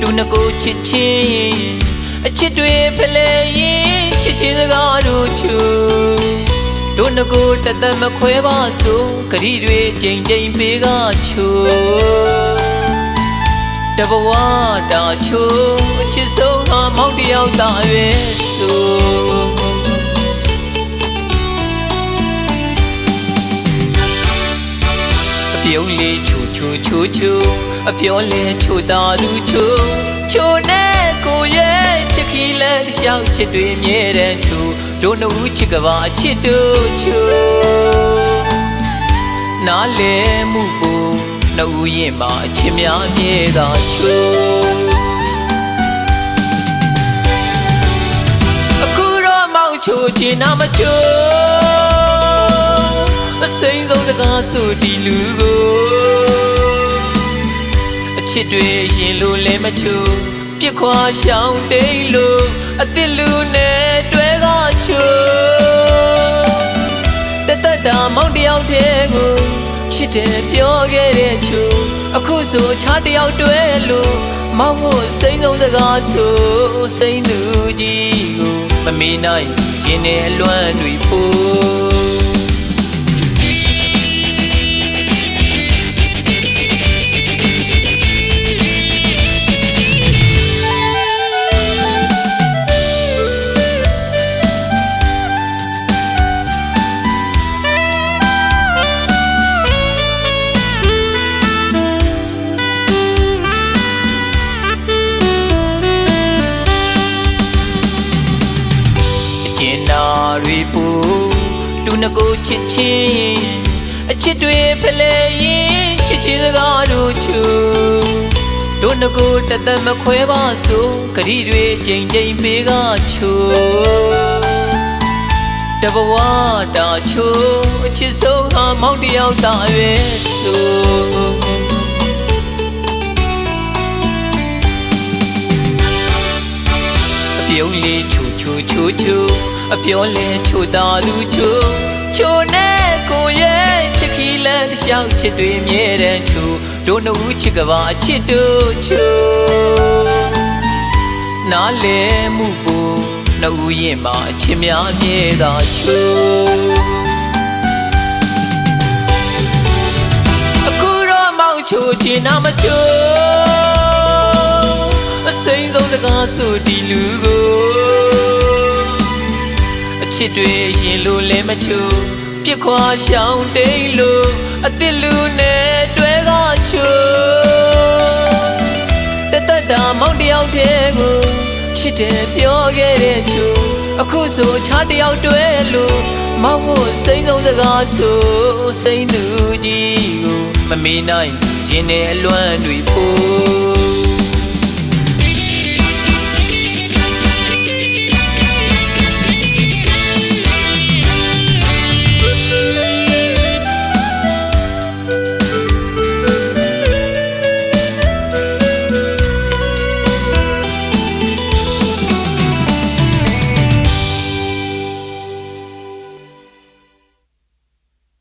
တူနှကိုချစ်ချင်းအချစ်တွေဖလဲရင်ချစ်ချင်းစကားတို့ချူတို့နှကိုတသက်မခွဲပါဆိုဂရီတွေချိန်ချိန်ပေးကချိုတဘဝတာချိုအချစ်ဆုံးဟာမောင်တယောက်သာရဲ့ဆို ပြုံးလေးချူချူချူချူအပြောလေးချူတာလူချူချူနဲ့ကိုရဲ့ချစ်ခီလဲရှောက်ချစ်တွေမြဲတဲ့ချူတို့နှုတ်ချစ်ကဘာချစ်တို့ချူနားလေမှုပူနှုတ်ရင်မှာအချစ်များမြဲတာချူအခုတော့မောင်ချူချင်နာမချူ အစိမ့်ဆုံးစကားဆိုဒီလူကိုအချစ်တွေရင်လို့လဲမချူပြစ်ခွာရှောင်းတိတ်လို့အစ်စ်လူနဲ့တွဲကချိုတသက်တာမောင်တယောက်တည်းကိုချစ်တယ်ပြောခဲ့တဲ့ချူအခုဆိုခြားတယောက်တွဲလို့မောင်ကိုစိမ့်ဆုံးစကားဆိုစိမ့်သူကြီးကိုမမေးနိုင်ရင်နဲ့အလွမ်းတွေဖို့ နှကိုချစ်ချင်းအချစ်တွေဖလဲရင်ချစ်ချင်းစကားတို့ချူတို့နှကိုတသက်မခွဲပါဆိုဂရီတွေချိန်ချိန်ပေးကချိုတဘဝတာချိုအချစ်ဆုံးဟာမောင်တယောက်သာရဲ့ဆိုအပြုံးလေးချူချူချူချူအပြောလဲချူတာလူချူ ချူနဲ့ကိုရဲ့ချစ်ခီလန်ရှောက်ချစ်တွေမြဲတဲ့ချူတို့နှုတ်ချစ်ကဘာအချစ်တို့ချူနားလေမှုပူနှုတ်ရင်မှာအချစ်များမြဲတာချူအခုတော့မောင်ချူချင်နာမချူအစိမ့်ဆုံးစကားဆိုဒီလူကို အချစ်တွေရင်လို့လဲမချူပြစ်ခွာရှောင်းတိတ်လို့အစ်စ်လူနဲ့တွဲကချိုတသက်တာမောင်တယောက်တည်းကိုချစ်တယ်ပြောခဲ့တဲ့ချူအခုဆိုခြားတယောက်တွဲလို့မောင်ကိုစိမ့်ဆုံးစကားဆိုစိမ့်သူကြီးကိုမမေးနိုင်ရင်နဲ့အလွမ်းတွေဖို့